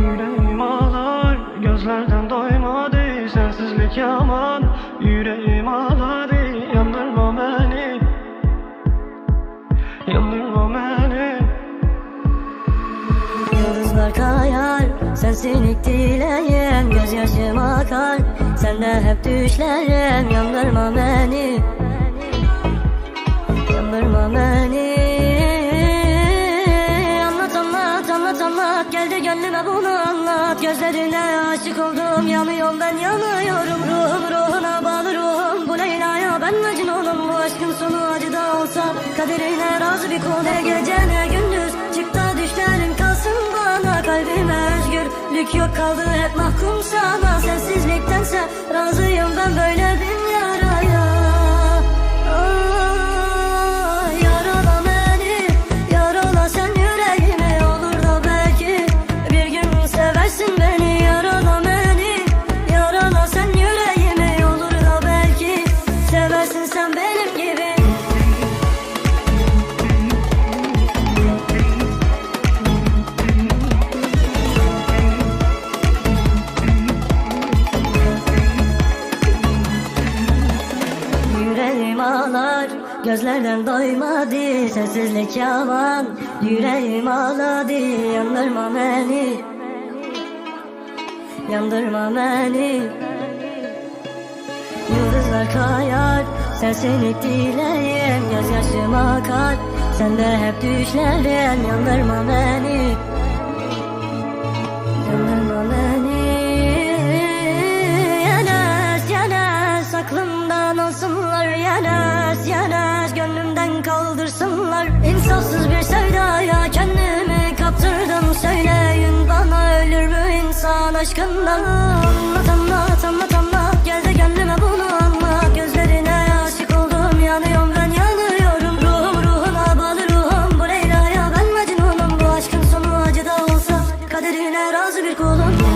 Yüreğim ağlar, gözlerden doymadı Sensizlik yaman, yüreğim ağladı Yandırma beni, yandırma beni. Yıldızlar kayar Sensin dileyim Gözyaşım akar. Sende hep düşlerim Yandırma beni gönlüme bunu anlat. Gözlerine aşık oldum. Yanıyorum ben yanıyorum. Ruhum ruhuna bağlı ruhum. Bu Leyla'ya ben Mecnun'um Bu aşkın sonu acı da olsa. Kaderine razı bir kul. Ne gece ne gündüz? Çık da kalsın bana. Kalbime özgürlük yok kaldı. Hep mahkum sana. Sensizliktense seversin sen benim gibi. Yüreğim ağlar Gözlerden doymadı Sessizlik yalan. Yüreğim ağladı Yandırma beni. Yandırma beni Yıldızlar kayar. Sensinlik dileyim Gözyaşım akar. Sende hep düşlerim Yandırma beni. Yandırma beni. Yenes yenes Aklımdan alsınlar. Yenes yenes Gönlümden kaldırsınlar. İnsafsız bir sevdaya Kendimi kaptırdım. Söyleyin bana ölür mü insan aşkından hazır bir kolon